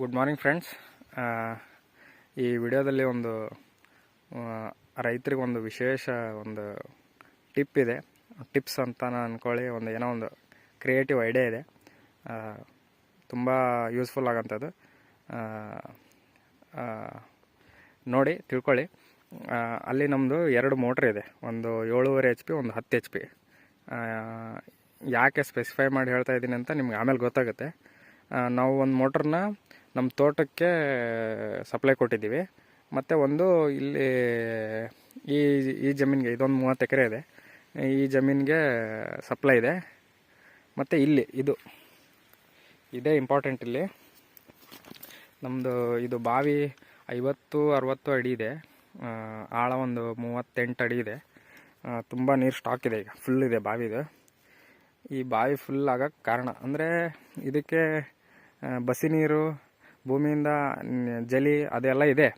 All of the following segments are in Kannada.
ಗುಡ್ ಮಾರ್ನಿಂಗ್ ಫ್ರೆಂಡ್ಸ್ ಈ ವಿಡಿಯೋದಲ್ಲಿ ಒಂದು ರೈತರಿಗೆ ಒಂದು ವಿಶೇಷ ಒಂದು ಟಿಪ್ ಇದೆ. ಟಿಪ್ಸ್ ಅಂತ ನಾನು ಅಂದ್ಕೊಳ್ಳಿ ಒಂದು ಏನೋ ಒಂದು ಕ್ರಿಯೇಟಿವ್ ಐಡಿಯಾ ಇದೆ. ತುಂಬ ಯೂಸ್ಫುಲ್ ಆಗೋಂಥದ್ದು. ನೋಡಿ, ತಿಳ್ಕೊಳ್ಳಿ. ಅಲ್ಲಿ ನಮ್ಮದು ಎರಡು ಮೋಟ್ರ್ ಇದೆ. ಒಂದು ಏಳುವರೆ ಎಚ್ ಪಿ ಒಂದು ಹತ್ತು ಎಚ್ ಪಿ ಯಾಕೆ ಸ್ಪೆಸಿಫೈ ಮಾಡಿ ಹೇಳ್ತಾ ಇದ್ದೀನಿ ಅಂತ ನಿಮ್ಗೆ ಆಮೇಲೆ ಗೊತ್ತಾಗುತ್ತೆ. ನಾವು ಒಂದು ಮೋಟ್ರನ್ನ ನಮ್ಮ ತೋಟಕ್ಕೆ ಸಪ್ಲೈ ಕೊಟ್ಟಿದ್ದೀವಿ. ಮತ್ತು ಒಂದು ಇಲ್ಲಿ ಈ ಈ ಜಮೀನಿಗೆ ಇದೊಂದು ಮೂವತ್ತು ಎಕರೆ ಇದೆ. ಈ ಜಮೀನಿಗೆ ಸಪ್ಲೈ ಇದೆ. ಮತ್ತು ಇಲ್ಲಿ ಇದು, ಇದೇ ಇಂಪಾರ್ಟೆಂಟ್ ಇಲ್ಲಿ. ನಮ್ಮದು ಇದು ಬಾವಿ ಐವತ್ತು, ಅರವತ್ತು ಅಡಿ ಇದೆ. ಆಳ ಒಂದು ಮೂವತ್ತೆಂಟು ಅಡಿ ಇದೆ. ತುಂಬ ನೀರು ಸ್ಟಾಕ್ ಇದೆ ಈಗ ಫುಲ್ ಇದೆ ಬಾವಿದು ಈ ಬಾವಿ ಫುಲ್ ಆಗೋಕ್ಕೆ ಕಾರಣ ಅಂದರೆ ಇದಕ್ಕೆ ಬಸಿ ನೀರು ಭೂಮಿಯಿಂದ ಜಲಿ ಅದೆಲ್ಲ ಇದೆ.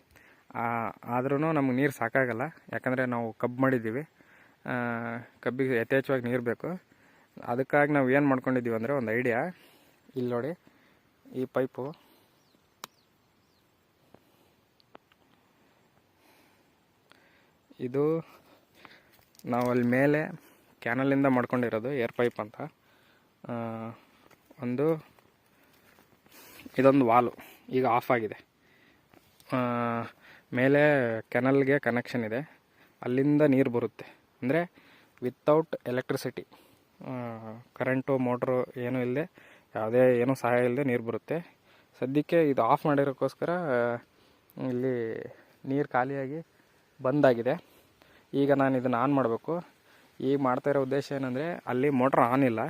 ಆದ್ರೂ ನಮ್ಗೆ ನೀರು ಸಾಕಾಗಲ್ಲ. ಯಾಕಂದರೆ ನಾವು ಕಬ್ಬು ಮಾಡಿದ್ದೀವಿ. ಕಬ್ಬಿಗೆ ಯಥೇಚ್ಛವಾಗಿ ನೀರು ಬೇಕು. ಅದಕ್ಕಾಗಿ ನಾವು ಏನು ಮಾಡ್ಕೊಂಡಿದ್ದೀವಿ ಅಂದರೆ ಒಂದು ಐಡಿಯಾ. ಇಲ್ಲಿ ನೋಡಿ, ಈ ಪೈಪು. ಇದು ನಾವು ಅಲ್ಲಿ ಮೇಲೆ ಕ್ಯಾನಲಿಂದ ಮಾಡ್ಕೊಂಡಿರೋದು ಏರ್ ಪೈಪ್ ಅಂತ. ಒಂದು, ಇದೊಂದು ವಾಲು. ಈಗ ಆಫ್ ಆಗಿದೆ. ಮೇಲೆ ಕೆನಲ್ಗೆ ಕನೆಕ್ಷನ್ ಇದೆ. ಅಲ್ಲಿಂದ ನೀರು ಬರುತ್ತೆ. ಅಂದರೆ ವಿತೌಟ್ ಎಲೆಕ್ಟ್ರಿಸಿಟಿ ಕರೆಂಟು ಮೋಟ್ರು ಏನೂ ಇಲ್ಲದೆ ಯಾವುದೇ ಏನೂ ಸಹಾಯ ಇಲ್ಲದೆ ನೀರು ಬರುತ್ತೆ. ಸದ್ಯಕ್ಕೆ ಇದು ಆಫ್ ಮಾಡಿರೋಕ್ಕೋಸ್ಕರ ಇಲ್ಲಿ ನೀರು ಖಾಲಿಯಾಗಿ ಬಂದಾಗಿದೆ. ಈಗ ನಾನು ಇದನ್ನು ಆನ್ ಮಾಡಬೇಕು. ಈಗ ಮಾಡ್ತಾ ಇರೋ ಉದ್ದೇಶ ಏನಂದರೆ, ಅಲ್ಲಿ ಮೋಟ್ರ್ ಆನ್ ಇಲ್ಲ.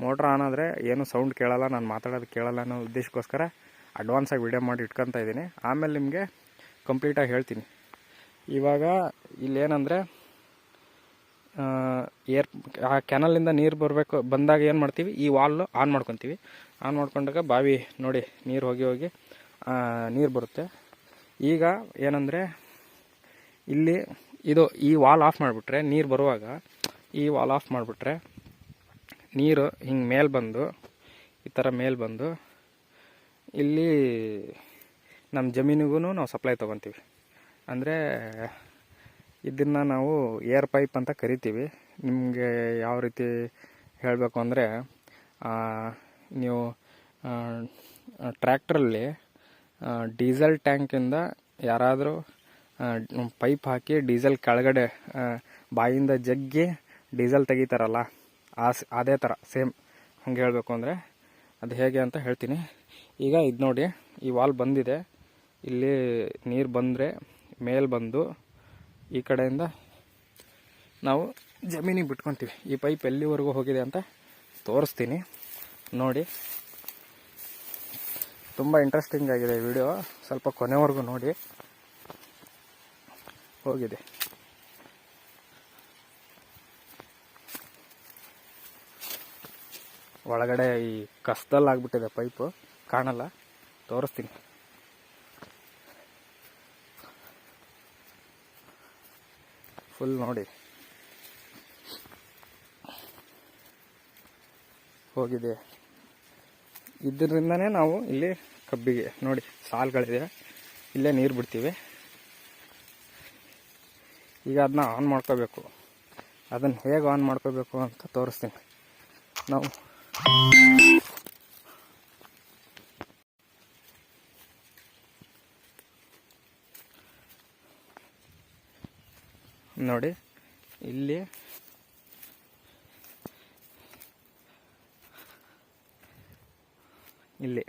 ಮೋಟ್ರ್ ಆನ್ ಆದರೆ ಏನು ಸೌಂಡ್ ಕೇಳಲ್ಲ, ನಾನು ಮಾತಾಡೋದು ಕೇಳಲ್ಲ ಅನ್ನೋ ಉದ್ದೇಶಕ್ಕೋಸ್ಕರ ಅಡ್ವಾನ್ಸಾಗಿ ವಿಡಿಯೋ ಮಾಡಿ ಇಟ್ಕೊತಾ ಇದ್ದೀನಿ. ಆಮೇಲೆ ನಿಮಗೆ ಕಂಪ್ಲೀಟಾಗಿ ಹೇಳ್ತೀನಿ. ಇವಾಗ ಇಲ್ಲೇನಂದರೆ ಏರ್, ಆ ಕ್ಯಾನಲಿಂದ ನೀರು ಬರಬೇಕು, ಬಂದಾಗ ಏನು ಮಾಡ್ತೀವಿ? ಈ ವಾಲ್ಲು ಆನ್ ಮಾಡ್ಕೊತೀವಿ. ಆನ್ ಮಾಡ್ಕೊಂಡಾಗ ಬಾವಿ ನೋಡಿ, ನೀರು ಹೋಗಿ ಹೋಗಿ ನೀರು ಬರುತ್ತೆ. ಈಗ ಏನಂದರೆ, ಇಲ್ಲಿ ಇದು ಈ ವಾಲ್ ಆಫ್ ಮಾಡಿಬಿಟ್ರೆ, ನೀರು ಬರುವಾಗ ಈ ವಾಲ್ ಆಫ್ ಮಾಡಿಬಿಟ್ರೆ, ನೀರು ಹಿಂಗೆ ಮೇಲೆ ಬಂದು, ಈ ಥರ ಮೇಲೆ ಬಂದು ಇಲ್ಲಿ ನಮ್ಮ ಜಮೀನಿಗೂ ನಾವು ಸಪ್ಲೈ ತೊಗೊತೀವಿ. ಅಂದರೆ ಇದನ್ನು ನಾವು ಏರ್ ಪೈಪ್ ಅಂತ ಕರಿತೀವಿ. ನಿಮಗೆ ಯಾವ ರೀತಿ ಹೇಳಬೇಕು ಅಂದರೆ ನೀವು ಟ್ರ್ಯಾಕ್ಟ್ರಲ್ಲಿ ಡೀಸೆಲ್ ಟ್ಯಾಂಕಿಂದ ಯಾರಾದರೂ ಪೈಪ್ ಹಾಕಿ ಡೀಸೆಲ್ ಕೆಳಗಡೆ ಬಾಯಿಂದ ಜಗ್ಗಿ ಡೀಸೆಲ್ ತೆಗಿತಾರಲ್ಲ, ಆ ಅದೇ ಥರ ಸೇಮ್. ಹಂಗೆ ಹೇಳಬೇಕು ಅಂದರೆ, ಅದು ಹೇಗೆ ಅಂತ ಹೇಳ್ತೀನಿ. ಈಗ ಇದು ನೋಡಿ, ಈ ವಾಲ್ ಬಂದಿದೆ. ಇಲ್ಲಿ ನೀರು ಬಂದರೆ ಮೇಲೆ ಬಂದು ಈ ಕಡೆಯಿಂದ ನಾವು ಜಮೀನಿಗೆ ಬಿಟ್ಕೊತೀವಿ. ಈ ಪೈಪ್ ಎಲ್ಲಿವರೆಗೂ ಹೋಗಿದೆ ಅಂತ ತೋರಿಸ್ತೀನಿ. ನೋಡಿ. ತುಂಬ ಇಂಟ್ರೆಸ್ಟಿಂಗ್ ಆಗಿದೆ ವಿಡಿಯೋ. ಸ್ವಲ್ಪ ಕೊನೆವರೆಗೂ ನೋಡಿ. ಹೋಗಿದೆ. ಒಳಗಡೆ ಈ ಕಸದಲ್ಲಿ ಆಗಿಬಿಟ್ಟಿದೆ ಪೈಪು. ಕಾಣಲ್ಲ. ತೋರಿಸ್ತೀನಿ. ಫುಲ್ ನೋಡಿ. ಹೋಗಿದೆ. ಇದರಿಂದನೇ ನಾವು ಇಲ್ಲಿ ಕಬ್ಬಿಗೆ ನೋಡಿ, ಸಾಲ್ಗಳಿದೆ. ಇಲ್ಲೇ ನೀರು ಬಿಡ್ತೀವಿ. ಈಗ ಅದನ್ನ ಆನ್ ಮಾಡ್ಕೋಬೇಕು. ಅದನ್ನು ಹೇಗೆ ಆನ್ ಮಾಡ್ಕೋಬೇಕು ಅಂತ ತೋರಿಸ್ತೀನಿ. ನಾವು ನೋಡಿ. ಇಲ್ಲಿ. ಇಲ್ಲಿ.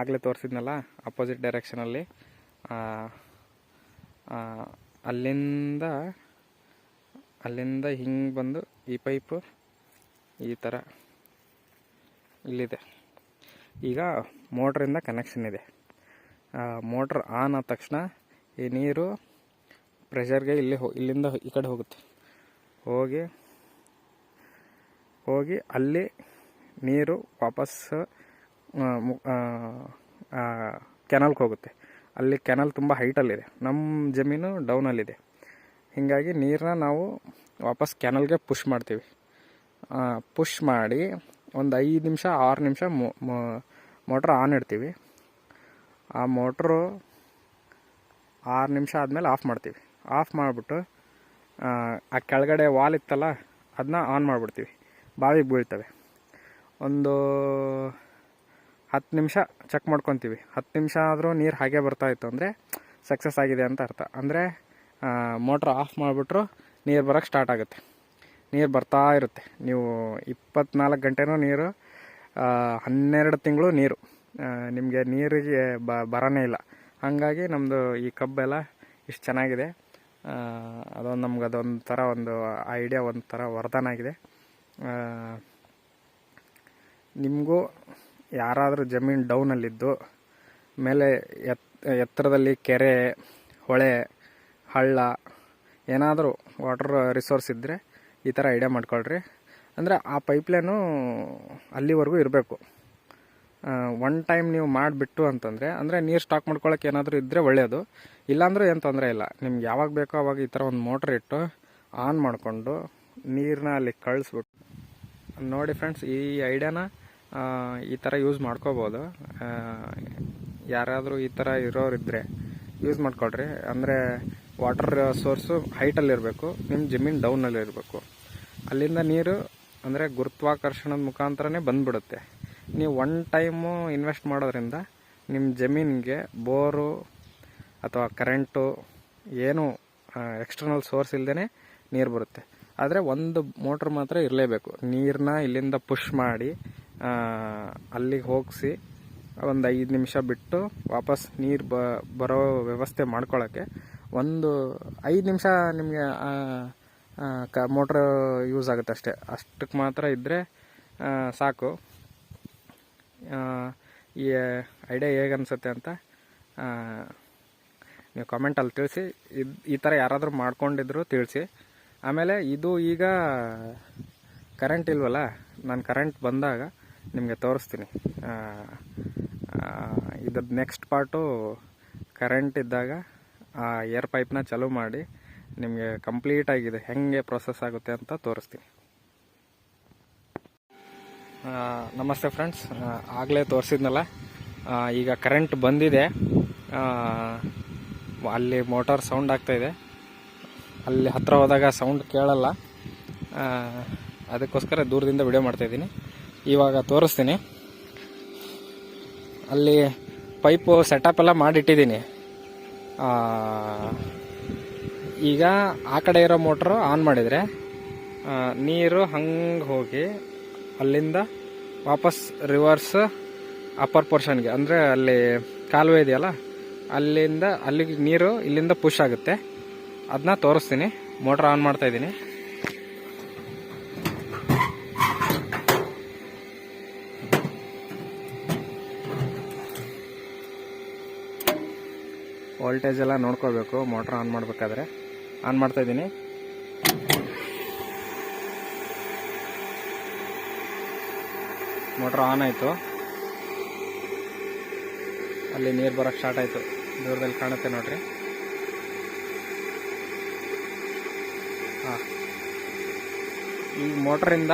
ಆಗಲೇ ತೋರಿಸಿದ್ನಲ್ಲ ಅಪೋಸಿಟ್ ಡೈರೆಕ್ಷನಲ್ಲಿ ಅಲ್ಲಿಂದ ಅಲ್ಲಿಂದ ಹಿಂಗೆ ಬಂದು ಈ ಪೈಪು ಈ ಥರ ಇಲ್ಲಿದೆ. ಈಗ ಮೋಟ್ರಿಂದ ಕನೆಕ್ಷನ್ ಇದೆ. ಮೋಟ್ರ್ ಆನ್ ಆದ ತಕ್ಷಣ ಈ ನೀರು ಪ್ರೆಷರ್ಗೆ ಇಲ್ಲಿ ಹೋ, ಇಲ್ಲಿಂದ ಈ ಕಡೆ ಹೋಗುತ್ತೆ. ಹೋಗಿ ಹೋಗಿ ಅಲ್ಲಿ ನೀರು ವಾಪಸ್ ಕೆನಲ್ಗೆ ಹೋಗುತ್ತೆ. ಅಲ್ಲಿ ಕೆನಲ್ ತುಂಬ ಹೈಟಲ್ಲಿದೆ ನಮ್ಮ ಜಮೀನು ಡೌನಲ್ಲಿದೆ ಹೀಗಾಗಿ ನೀರನ್ನ ನಾವು ವಾಪಸ್ ಕೆನಲ್ಗೆ ಪುಷ್ ಮಾಡ್ತೀವಿ. ಪುಷ್ ಮಾಡಿ ಒಂದು ಐದು ನಿಮಿಷ, ಆರು ನಿಮಿಷ ಮೋಟ್ರ್ ಆನ್ ಇಡ್ತೀವಿ. ಆ ಮೋಟ್ರು ಆರು ನಿಮಿಷ ಆದಮೇಲೆ ಆಫ್ ಮಾಡ್ತೀವಿ. ಆಫ್ ಮಾಡಿಬಿಟ್ಟು, ಆ ಕೆಳಗಡೆ ವಾಲ್ ಇತ್ತಲ್ಲ ಅದನ್ನ ಆನ್ ಮಾಡಿಬಿಡ್ತೀವಿ. ಬಾವಿಗೆ ಬೀಳ್ತವೆ. ಒಂದು ಹತ್ತು ನಿಮಿಷ ಚೆಕ್ ಮಾಡ್ಕೊತೀವಿ. ಹತ್ತು ನಿಮಿಷ ಆದರೂ ನೀರು ಹಾಗೆ ಬರ್ತಾ ಇತ್ತು ಅಂದರೆ ಸಕ್ಸಸ್ ಆಗಿದೆ ಅಂತ ಅರ್ಥ. ಅಂದರೆ ಮೋಟ್ರ್ ಆಫ್ ಮಾಡಿಬಿಟ್ರು ನೀರು ಬರೋಕ್ಕೆ ಸ್ಟಾರ್ಟ್ ಆಗುತ್ತೆ. ನೀರು ಬರ್ತಾ ಇರುತ್ತೆ. ನೀವು ಇಪ್ಪತ್ನಾಲ್ಕು ಗಂಟೆನೂ ನೀರು ಹನ್ನೆರಡು ತಿಂಗಳು ನೀರು. ನಿಮಗೆ ನೀರಿಗೆ ಬರನೇ ಇಲ್ಲ. ಹಾಗಾಗಿ ನಮ್ಮದು ಈ ಕಬ್ಬೆಲ್ಲ ಇಷ್ಟು ಚೆನ್ನಾಗಿದೆ. ಅದೊಂದು ನಮ್ಗೆ ಅದೊಂದು ಥರ ಒಂದು ಐಡಿಯಾ ಒಂದು ಥರ ವರದಾನ ಆಗಿದೆ. ನಿಮಗೂ ಯಾರಾದರೂ ಜಮೀನು ಡೌನಲ್ಲಿದ್ದು ಮೇಲೆ ಎತ್, ಎತ್ತರದಲ್ಲಿ ಕೆರೆ, ಹೊಳೆ, ಹಳ್ಳ, ಏನಾದರೂ ವಾಟರ್ ರಿಸೋರ್ಸ್ ಇದ್ದರೆ ಈ ಥರ ಐಡಿಯಾ ಮಾಡ್ಕೊಳ್ರಿ. ಅಂದರೆ ಆ ಪೈಪ್ಲೈನು ಅಲ್ಲಿವರೆಗೂ ಇರಬೇಕು. ಒನ್ ಟೈಮ್ ನೀವು ಮಾಡಿಬಿಟ್ಟು ಅಂತಂದರೆ, ಅಂದರೆ ನೀರು ಸ್ಟಾಕ್ ಮಾಡ್ಕೊಳ್ಳೋಕೆ ಏನಾದರೂ ಇದ್ದರೆ ಒಳ್ಳೆಯದು ಇಲ್ಲಾಂದರೂ ಏನು ತೊಂದರೆ ಇಲ್ಲ. ನಿಮ್ಗೆ ಯಾವಾಗ ಬೇಕೋ ಅವಾಗ ಈ ಥರ ಒಂದು ಮೋಟ್ರ್ ಇಟ್ಟು ಆನ್ ಮಾಡಿಕೊಂಡು ನೀರನ್ನ ಅಲ್ಲಿ ಕಳಿಸ್ಬಿಟ್ಟು ನೋಡಿ ಫ್ರೆಂಡ್ಸ್ ಈ ಐಡಿಯಾನ ಈ ಥರ ಯೂಸ್ ಮಾಡ್ಕೋಬೋದು. ಯಾರಾದರೂ ಈ ಥರ ಇರೋರಿದ್ದರೆ ಯೂಸ್ ಮಾಡ್ಕೊಳ್ರಿ. ಅಂದರೆ ವಾಟರ್ ಸೋರ್ಸು ಹೈಟಲ್ಲಿರಬೇಕು ನಿಮ್ಮ ಜಮೀನು ಡೌನಲ್ಲಿ ಇರಬೇಕು. ಅಲ್ಲಿಂದ ನೀರು ಅಂದರೆ ಗುರುತ್ವಾಕರ್ಷಣದ ಮುಖಾಂತರನೇ ಬಂದ್ಬಿಡುತ್ತೆ. ನೀವು ಒನ್ ಟೈಮು ಇನ್ವೆಸ್ಟ್ ಮಾಡೋದ್ರಿಂದ ನಿಮ್ಮ ಜಮೀನಿಗೆ ಬೋರು ಅಥವಾ ಕರೆಂಟು ಏನು ಎಕ್ಸ್ಟರ್ನಲ್ ಸೋರ್ಸ್ ಇಲ್ಲದೇ ನೀರು ಬರುತ್ತೆ. ಆದರೆ ಒಂದು ಮೋಟ್ರ್ ಮಾತ್ರ ಇರಲೇಬೇಕು. ನೀರನ್ನ ಇಲ್ಲಿಂದ ಪುಷ್ ಮಾಡಿ ಅಲ್ಲಿಗೆ ಹೋಗಿಸಿ ಒಂದು ಐದು ನಿಮಿಷ ಬಿಟ್ಟು ವಾಪಸ್ ನೀರು ಬರೋ ವ್ಯವಸ್ಥೆ ಮಾಡ್ಕೊಳ್ಳೋಕ್ಕೆ ಒಂದು ಐದು ನಿಮಿಷ ನಿಮಗೆ ಕ ಮೋಟ್ರ್ ಯೂಸ್ ಆಗುತ್ತೆ ಅಷ್ಟೇ. ಅಷ್ಟಕ್ಕೆ ಮಾತ್ರ ಇದ್ದರೆ ಸಾಕು. ಈ ಐಡಿಯಾ ಹೇಗೆ ಅನಿಸುತ್ತೆ ಅಂತ ನೀವು ಕಾಮೆಂಟಲ್ಲಿ ತಿಳಿಸಿ. ಇದು, ಈ ಥರ ಯಾರಾದರೂ ಮಾಡ್ಕೊಂಡಿದ್ರು ತಿಳಿಸಿ. ಆಮೇಲೆ ಇದು ಈಗ ಕರೆಂಟ್ ಇಲ್ವಲ್ಲ, ನಾನು ಕರೆಂಟ್ ಬಂದಾಗ ನಿಮಗೆ ತೋರಿಸ್ತೀನಿ. ಇದ್ರದ್ದು ನೆಕ್ಸ್ಟ್ ಪಾರ್ಟು ಕರೆಂಟ್ ಇದ್ದಾಗ, ಆ ಏರ್ ಪೈಪ್ನ ಚಾಲೂ ಮಾಡಿ ನಿಮಗೆ ಕಂಪ್ಲೀಟ್ ಆಗಿದೆ, ಹೆಂಗೆ ಪ್ರೊಸೆಸ್ ಆಗುತ್ತೆ ಅಂತ ತೋರಿಸ್ತೀನಿ. ನಮಸ್ತೆ ಫ್ರೆಂಡ್ಸ್ ಆಗಲೇ ತೋರಿಸಿದ್ನಲ್ಲ. ಈಗ ಕರೆಂಟ್ ಬಂದಿದೆ. ಅಲ್ಲಿ ಮೋಟಾರ್ ಸೌಂಡ್ ಆಗ್ತಾ ಇದೆ. ಅಲ್ಲಿ ಹತ್ತಿರ ಹೋದಾಗ ಸೌಂಡ್ ಕೇಳಲ್ಲ. ಅದಕ್ಕೋಸ್ಕರ ದೂರದಿಂದ ವಿಡಿಯೋ ಮಾಡ್ತಾಯಿದ್ದೀನಿ ಇವಾಗ ತೋರಿಸ್ತೀನಿ. ಅಲ್ಲಿ ಪೈಪು ಸೆಟಪ್ ಎಲ್ಲ ಮಾಡಿಟ್ಟಿದ್ದೀನಿ. ಈಗ ಆ ಕಡೆ ಇರೋ ಮೋಟ್ರು ಆನ್ ಮಾಡಿದರೆ ನೀರು ಹಂಗೆ ಹೋಗಿ ಅಲ್ಲಿಂದ ವಾಪಸ್ ರಿವರ್ಸ್ ಅಪ್ಪರ್ ಪೋರ್ಷನ್ಗೆ ಅಂದರೆ ಅಲ್ಲಿ ಕಾಲುವೆ ಇದೆಯಲ್ಲ, ಅಲ್ಲಿಂದ ಅಲ್ಲಿಗೆ ನೀರು ಇಲ್ಲಿಂದ ಪುಷ್ ಆಗುತ್ತೆ. ಅದನ್ನ ತೋರಿಸ್ತೀನಿ. ಮೋಟ್ರ್ ಆನ್ ಮಾಡ್ತಾ ಇದ್ದೀನಿ. ವೋಲ್ಟೇಜ್ ಎಲ್ಲ ನೋಡ್ಕೋಬೇಕು. ಮೋಟ್ರ್ ಆನ್ ಮಾಡಬೇಕಾದ್ರೆ. ಆನ್ ಮಾಡ್ತಾ ಇದ್ದೀನಿ. ಮೋಟ್ರ್ ಆನ್ ಆಯಿತು. ಅಲ್ಲಿ ನೀರು ಬರೋಕ್ಕೆ ಸ್ಟಾರ್ಟ್ ಆಯಿತು. ದೂರದಲ್ಲಿ ಕಾಣುತ್ತೆ ನೋಡ್ರಿ. ಹಾಂ. ಈ ಮೋಟ್ರಿಂದ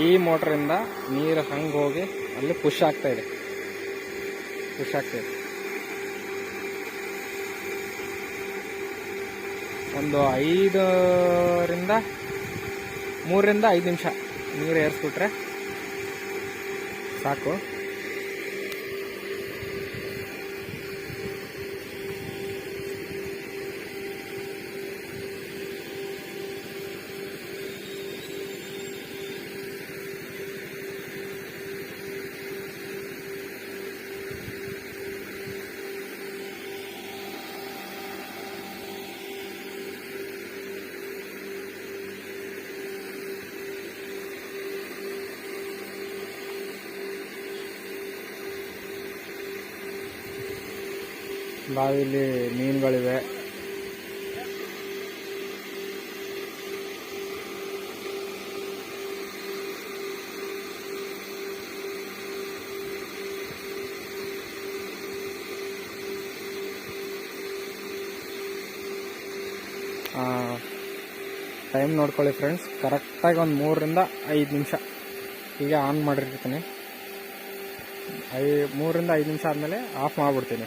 ಈ ಮೋಟ್ರಿಂದ ನೀರು ಹಂಗೆ ಹೋಗಿ ಅಲ್ಲಿ ಪುಷ್ ಆಗ್ತಾ ಇದೆ. ಪುಷ್ ಆಗ್ತಾ ಇದೆ. ಒಂದು ಐದರಿಂದ, ಮೂರರಿಂದ ಐದು ನಿಮಿಷ ನೀರು ಏರಿಸ್ಬಿಟ್ರೆ ಸಾಕು. ಬಾವಿಲಿ ಮೀನುಗಳಿವೆ. ಟೈಮ್ ನೋಡ್ಕೊಳ್ಳಿ ಫ್ರೆಂಡ್ಸ್ ಕರೆಕ್ಟಾಗಿ ಒಂದು ಮೂರರಿಂದ ಐದು ನಿಮಿಷ. ಹೀಗೆ ಆನ್ ಮಾಡಿರ್ತೀನಿ. ಐ, ಮೂರರಿಂದ ಐದು ನಿಮಿಷ ಆದಮೇಲೆ ಆಫ್ ಮಾಡಿಬಿಡ್ತೀನಿ.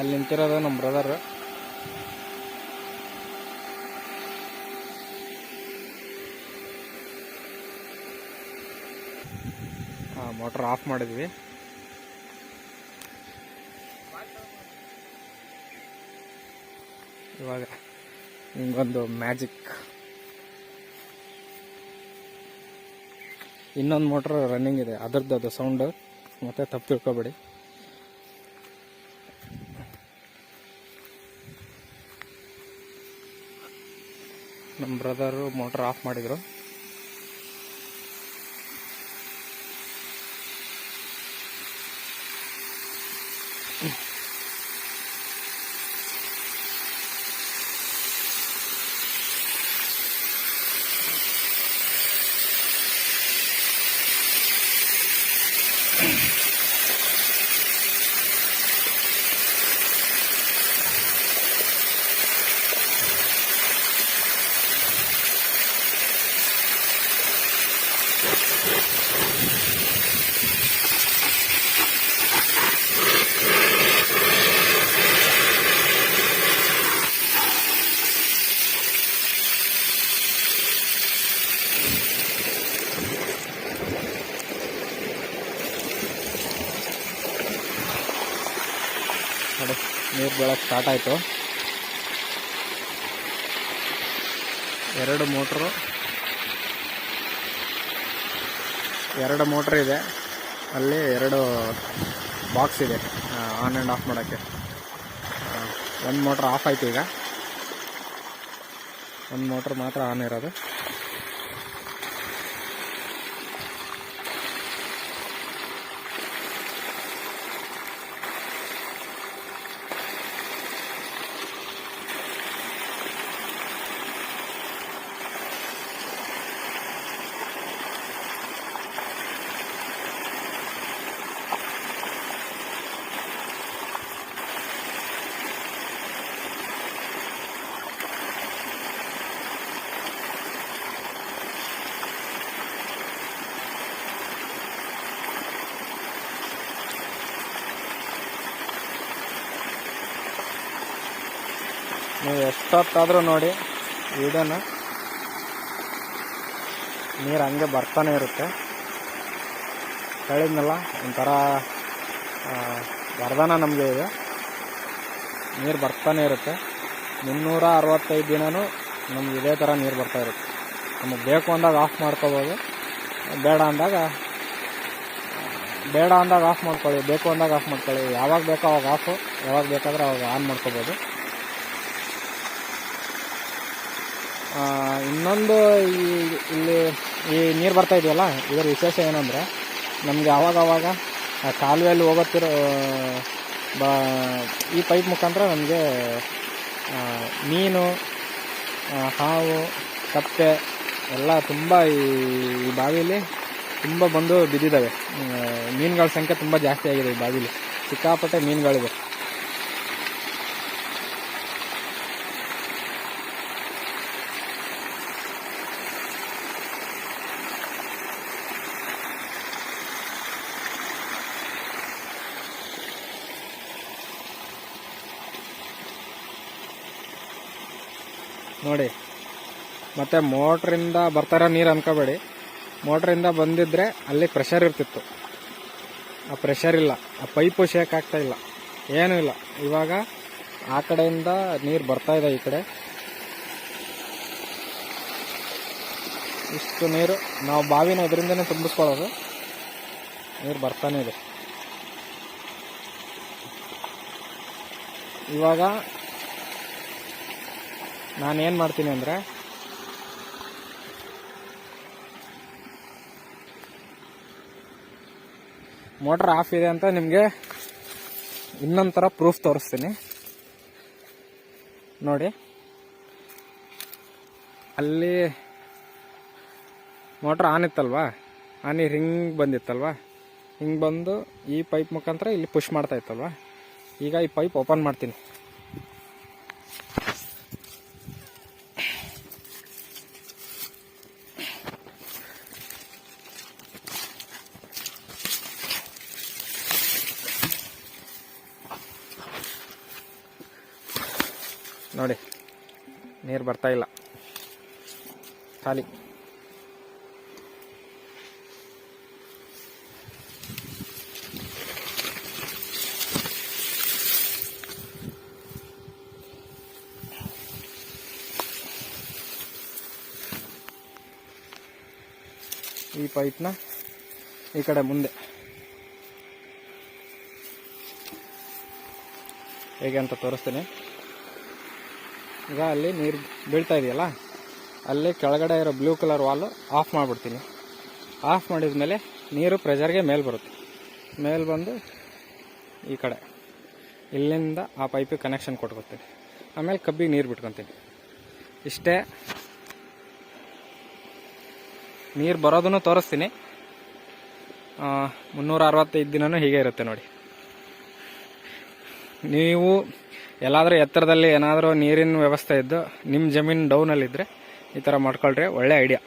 ಅಲ್ಲಿ ನಿಂತಿರೋದು ನಮ್ಮ ಬ್ರದರ್ ಮೋಟ್ರ್ ಆಫ್ ಮಾಡಿದ್ವಿ. ಇವಾಗ ಹಿಂಗೊಂದು ಮ್ಯಾಜಿಕ್ ಇನ್ನೊಂದು ಮೋಟ್ರ್ ರನ್ನಿಂಗ್ ಇದೆ. ಅದರದ್ದು ಅದು ಸೌಂಡ್ ಮತ್ತೆ ತಪ್ಪು ತಿಳ್ಕೊಬೇಡಿ. ನಮ್ಮ ಬ್ರದರು ಮೋಟ್ರ್ ಆಫ್ ಮಾಡಿದ್ರು. ನೋಡಿ ನೀರು ಬೀಳಕ್ಕೆ ಸ್ಟಾರ್ಟ್ ಆಯಿತು ಎರಡು ಮೋಟ್ರು ಎರಡು ಮೋಟ್ರ್ ಇದೆ. ಅಲ್ಲಿ ಎರಡು ಬಾಕ್ಸ್ ಇದೆ. ಆನ್ ಆ್ಯಂಡ್ ಆಫ್ ಮಾಡೋಕ್ಕೆ. ಒಂದು ಮೋಟ್ರ್ ಆಫ್ ಆಯ್ತು ಈಗ. ಒಂದು ಮೋಟ್ರ್ ಮಾತ್ರ ಆನ್ ಇರೋದು. ನೀವು ಎಷ್ಟೊತ್ತಾದರೂ ನೋಡಿ ವಿಡಿಯೋನ. ನೀರು ಹಂಗೆ ಬರ್ತಾನೆ ಇರುತ್ತೆ. ಹೇಳಿದ್ನಲ್ಲ ಒಂಥರ ವರದಾನ ನಮಗೆ ಇದೆ. ನೀರು ಬರ್ತಾನೆ ಇರುತ್ತೆ. ಮುನ್ನೂರ ಅರವತ್ತೈದು ದಿನವೂ ನಮ್ಗೆ ಇದೇ ಥರ ನೀರು ಬರ್ತಾ ಇರುತ್ತೆ. ನಮಗೆ ಬೇಕು ಅಂದಾಗ ಆಫ್ ಮಾಡ್ಕೋಬೋದು, ಬೇಡ ಅಂದಾಗ ಬೇಡ ಅಂದಾಗ ಆಫ್ ಮಾಡ್ಕೊಳ್ಳಿ ಬೇಕು ಅಂದಾಗ ಆಫ್ ಮಾಡ್ಕೊಳ್ಳಿ ಯಾವಾಗ ಬೇಕೋ ಅವಾಗ ಆಫು ಯಾವಾಗ ಬೇಕಾದ್ರೆ ಅವಾಗ ಆನ್ ಮಾಡ್ಕೋಬೋದು ಆ, ಇನ್ನೊಂದು ಈ ಇಲ್ಲಿ ಈ ನೀರು ಬರ್ತಾ ಇದೆಯಲ್ಲ, ಇದರ ವಿಶೇಷ ಏನಂದರೆ ನಮಗೆ ಆವಾಗವಾಗ ಕಾಲುವೆಯಲ್ಲಿ ಹೋಗುತ್ತಿರೋ, ಬ, ಈ ಪೈಪ್ ಮುಖಾಂತರ ನಮಗೆ ಮೀನು ಹಾವು, ಕಪ್ಪೆ ಎಲ್ಲ ತುಂಬ ಈ ಬಾವಿಯಲ್ಲಿ ತುಂಬ ಬಂದು ಬಿದ್ದಿದ್ದಾವೆ. ಮೀನುಗಳ ಸಂಖ್ಯೆ ತುಂಬ ಜಾಸ್ತಿ ಆಗಿದೆ ಈ ಬಾವಿಲಿ. ಸಿಕ್ಕಾಪಟ್ಟೆ ಮೀನುಗಳಿವೆ. ನೋಡಿ. ಮತ್ತು ಮೋಟ್ರಿಂದ ಬರ್ತಾರ ನೀರು ಅನ್ಕೋಬೇಡಿ. ಮೋಟ್ರಿಂದ ಬಂದಿದ್ರೆ ಅಲ್ಲಿ ಪ್ರೆಷರ್ ಇರ್ತಿತ್ತು. ಆ ಪ್ರೆಷರ್ ಇಲ್ಲ. ಆ ಪೈಪು ಶೇಕ್ ಆಗ್ತಾ ಇಲ್ಲ. ಏನೂ ಇಲ್ಲ. ಇವಾಗ ಆ ಕಡೆಯಿಂದ ನೀರು ಬರ್ತಾ ಇದೆ ಈ ಕಡೆ. ಇಷ್ಟು ನೀರು ನಾವು ಬಾವಿನ ಇದರಿಂದನೇ ತುಂಬಿಸ್ಕೊಳ್ಳೋದು. ನೀರು ಬರ್ತಾನೆ ಇದೆ. ಇವಾಗ ನಾನೇನು ಮಾಡ್ತೀನಿ ಅಂದರೆ ಮೋಟ್ರ್ ಆಫ್ ಇದೆ ಅಂತ ನಿಮಗೆ ಇನ್ನೊಂದು ಥರ ಪ್ರೂಫ್ ತೋರಿಸ್ತೀನಿ. ನೋಡಿ. ಅಲ್ಲಿ ಮೋಟ್ರ್ ಆನ್ ಇತ್ತಲ್ವಾ? ಆನ್ ಹಿಂಗೆ ಬಂದಿತ್ತಲ್ವಾ? ಹಿಂಗೆ ಬಂದು ಈ ಪೈಪ್ ಮುಖಾಂತರ ಇಲ್ಲಿ ಪುಷ್ ಮಾಡ್ತಾ ಇತ್ತಲ್ವಾ? ಈಗ ಈ ಪೈಪ್ ಓಪನ್ ಮಾಡ್ತೀನಿ. ನೋಡಿ ನೀರು ಬರ್ತಾ ಇಲ್ಲ. ಖಾಲಿ. ಈ ಪೈಪ್ನ ಈ ಕಡೆ ಮುಂದೆ. ಹೇಗೆ ಅಂತ ತೋರಿಸ್ತೀನಿ. ಈಗ ಅಲ್ಲಿ ನೀರು ಬೀಳ್ತಾ ಇದೆಯಲ್ಲ, ಅಲ್ಲಿ ಕೆಳಗಡೆ ಇರೋ ಬ್ಲೂ ಕಲರ್ ವಾಲು ಆಫ್ ಮಾಡಿಬಿಡ್ತೀನಿ. ಆಫ್ ಮಾಡಿದ ಮೇಲೆ ನೀರು ಪ್ರೆಷರ್ಗೆ ಮೇಲೆ ಬರುತ್ತೆ. ಮೇಲೆ ಬಂದು ಈ ಕಡೆ. ಇಲ್ಲಿಂದ ಆ ಪೈಪಿಗೆ ಕನೆಕ್ಷನ್ ಕೊಟ್ಕೊತೀನಿ ಆಮೇಲೆ ಕಬ್ಬಿಗೆ ನೀರು ಬಿಟ್ಕೊತೀನಿ. ಇಷ್ಟೇ. ನೀರು ಬರೋದನ್ನು ತೋರಿಸ್ತೀನಿ. ಮುನ್ನೂರ ಅರವತ್ತೈದು ದಿನವೂ ಹೀಗೆ ಇರುತ್ತೆ ನೋಡಿ. ನೀವು ಎಲ್ಲಾದರೂ ಎತ್ತರದಲ್ಲಿ ಏನಾದರೂ ನೀರಿನ ವ್ಯವಸ್ಥೆ ಇದ್ದು ನಿಮ್ಮ ಜಮೀನು ಡೌನಲ್ಲಿದ್ದರೆ ಈ ಥರ ಮಾಡ್ಕೊಳ್ರಿ, ಒಳ್ಳೆ ಐಡಿಯಾ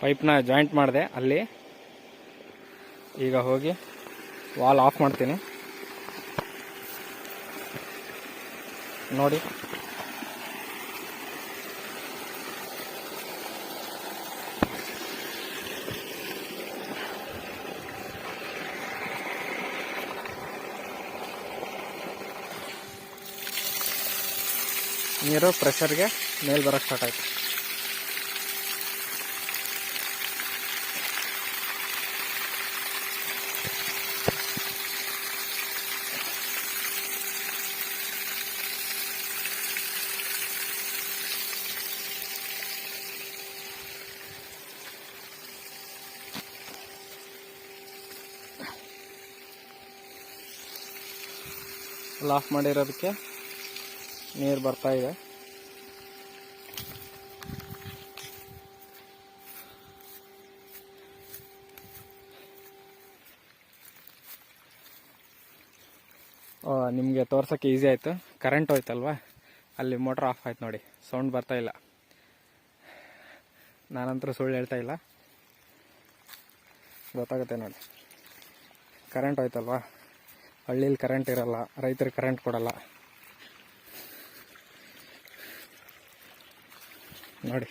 ಪೈಪ್ನ ಜಾಯಿಂಟ್ ಮಾಡಿದೆ ಅಲ್ಲಿ. ಈಗ ಹೋಗಿ ವಾಲ್ ಆಫ್ ಮಾಡ್ತೀನಿ. ನೋಡಿ. ನೀರು ಪ್ರೆಷರ್ಗೆ ಮೇಲೆ ಬರೋಕ್ಕೆ ಸ್ಟಾರ್ಟ್ ಆಯ್ತು. ಫುಲ್ ಆಫ್ ಮಾಡಿರೋದಕ್ಕೆ ನೀರು ಬರ್ತಾ ಇದೆ. ನಿಮಗೆ ತೋರ್ಸೋಕ್ಕೆ ಈಸಿ ಆಯಿತು. ಕರೆಂಟ್ ಹೋಯ್ತಲ್ವಾ? ಅಲ್ಲಿ ಮೋಟ್ರ್ ಆಫ್ ಆಯ್ತು ನೋಡಿ. ಸೌಂಡ್ ಬರ್ತಾ ಇಲ್ಲ. ನಾನಂತರೂ ಸುಳ್ಳು ಹೇಳ್ತಾ ಇಲ್ಲ. ಗೊತ್ತಾಗುತ್ತೆ ನೋಡಿ. ಕರೆಂಟ್ ಹೋಯ್ತಲ್ವಾ? ಹಳ್ಳೀಲಿ ಕರೆಂಟ್ ಇರಲ್ಲ ರೈತರಿಗೆ ಕರೆಂಟ್ ಕೊಡಲ್ಲ. ನೋಡಿ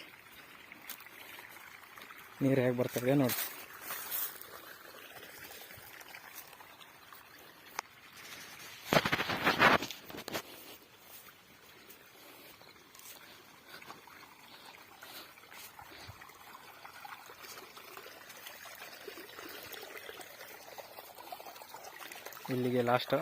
ನೀರು ಹೇಗೆ ಬರ್ತದೆ ನೋಡಿ. ಇಲ್ಲಿಗೆ ಲಾಸ್ಟ್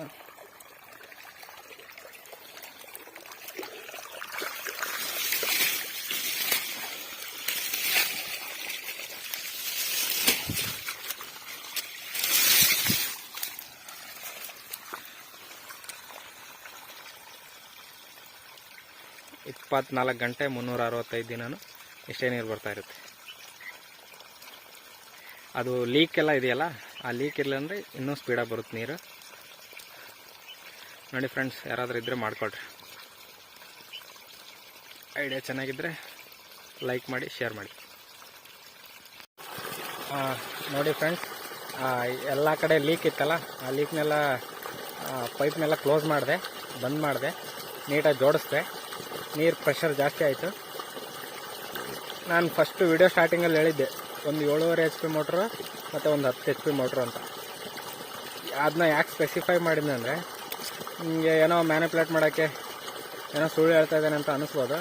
ಇಪ್ಪತ್ನಾಲ್ಕು ಗಂಟೆ ಮುನ್ನೂರ ಅರವತ್ತೈದು ದಿನಾನು ಇಷ್ಟೇ ನೀರು ಬರ್ತಾ ಇರುತ್ತೆ. ಅದು ಲೀಕ್ ಎಲ್ಲ ಇದೆಯಲ್ಲ, ಆ ಲೀಕ್ ಇಲ್ಲ ಅಂದರೆ ಇನ್ನೂ ಸ್ಪೀಡಾಗಿ ಬರುತ್ತೆ ನೀರು. ನೋಡಿ ಫ್ರೆಂಡ್ಸ್ ಯಾರಾದರೂ ಇದ್ದರೆ ಮಾಡ್ಕೊಳ್ರಿ. ಐಡಿಯಾ ಚೆನ್ನಾಗಿದ್ದರೆ ಲೈಕ್ ಮಾಡಿ ಶೇರ್ ಮಾಡಿ. ನೋಡಿ ಫ್ರೆಂಡ್ಸ್ ಎಲ್ಲ ಕಡೆ ಲೀಕ್ ಇತ್ತಲ್ಲ, ಆ ಲೀಕ್ನೆಲ್ಲ ಪೈಪ್ನೆಲ್ಲ ಕ್ಲೋಸ್ ಮಾಡಿದೆ, ಬಂದ್ ಮಾಡಿದೆ ನೀಟಾಗಿ ಜೋಡಿಸ್ದೆ. ನೀರು ಪ್ರೆಷರ್ ಜಾಸ್ತಿ ಆಯಿತು. ನಾನು ಫಸ್ಟು ವಿಡಿಯೋ ಸ್ಟಾರ್ಟಿಂಗಲ್ಲಿ ಹೇಳಿದ್ದೆ, ಒಂದು ಏಳುವರೆ ಎಚ್ ಪಿ ಮೋಟ್ರು ಮತ್ತು ಒಂದು ಹತ್ತು ಎಚ್ ಪಿ ಮೋಟ್ರು ಅಂತ. ಅದನ್ನ ಯಾಕೆ ಸ್ಪೆಸಿಫೈ ಮಾಡಿದ್ದೆ ಅಂದರೆ ನಿಮಗೆ ಏನೋ ಮ್ಯಾನಿಪ್ಯುಲೇಟ್ ಮಾಡೋಕ್ಕೆ ಏನೋ ಸುಳ್ಳು ಹೇಳ್ತಾ ಇದ್ದಾನೆ ಅಂತ ಅನಿಸ್ಬೋದು.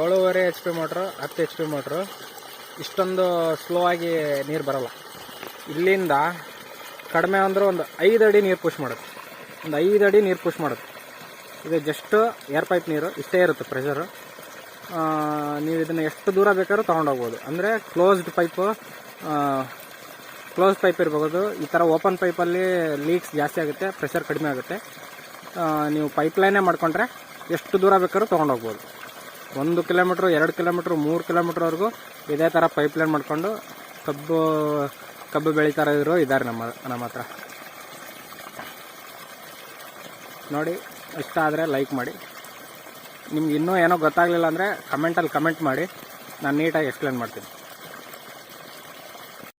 ಏಳೂವರೆ ಎಚ್ ಪಿ ಮೋಟ್ರು ಹತ್ತು ಎಚ್ ಪಿ ಮೋಟ್ರು ಇಷ್ಟೊಂದು ಸ್ಲೋ ಆಗಿ ನೀರು ಬರಲ್ಲ. ಇಲ್ಲಿಂದ ಕಡಿಮೆ ಅಂದ್ರೆ ಒಂದು ಐದು ಅಡಿ ನೀರು ಪುಷ್ ಮಾಡುತ್ತೆ. ಒಂದು ಐದು ಅಡಿ ನೀರು ಪುಷ್ ಮಾಡುತ್ತೆ. ಇದು ಜಸ್ಟ್ ಏರ್ ಪೈಪ್ ನೀರು, ಇಷ್ಟೇ ಇರುತ್ತೆ ಪ್ರೆಷರು ನೀವು ಇದನ್ನು ಎಷ್ಟು ದೂರ ಬೇಕಾದ್ರೂ ತೊಗೊಂಡೋಗ್ಬೋದು ಅಂದರೆ ಕ್ಲೋಸ್ಡ್ ಪೈಪು ಕ್ಲೋಸ್ಡ್ ಪೈಪ್ ಇರ್ಬೋದು. ಈ ಥರ ಓಪನ್ ಪೈಪಲ್ಲಿ ಲೀಕ್ಸ್ ಜಾಸ್ತಿ ಆಗುತ್ತೆ ಪ್ರೆಷರ್ ಕಡಿಮೆ ಆಗುತ್ತೆ. ನೀವು ಪೈಪ್ಲೈನೇ ಮಾಡ್ಕೊಂಡ್ರೆ ಎಷ್ಟು ದೂರ ಬೇಕಾದ್ರೂ ತೊಗೊಂಡೋಗ್ಬೋದು ಒಂದು ಕಿಲೋಮೀಟ್ರ್ ಎರಡು ಕಿಲೋಮೀಟ್ರ್ ಮೂರು ಕಿಲೋಮೀಟ್ರ್ವರೆಗೂ ಇದೇ ಥರ ಪೈಪ್ಲೈನ್ ಮಾಡಿಕೊಂಡು ಕಬ್ಬು ಕಬ್ಬು ಬೆಳೀತಾರ ಇರೋ ಇದ್ದಾರೆ ನಮ್ಮ ನಮ್ಮ ಹತ್ರ. ನೋಡಿ, ಇಷ್ಟ ಆದರೆ ಲೈಕ್ ಮಾಡಿ. ನಿಮ್ಗೆ ಇನ್ನೂ ಏನೋ ಗೊತ್ತಾಗಲಿಲ್ಲ ಅಂದರೆ ಕಮೆಂಟಲ್ಲಿ ಕಮೆಂಟ್ ಮಾಡಿ. ನಾನು ನೀಟಾಗಿ ಎಕ್ಸ್ಪ್ಲೇನ್ ಮಾಡ್ತೀನಿ.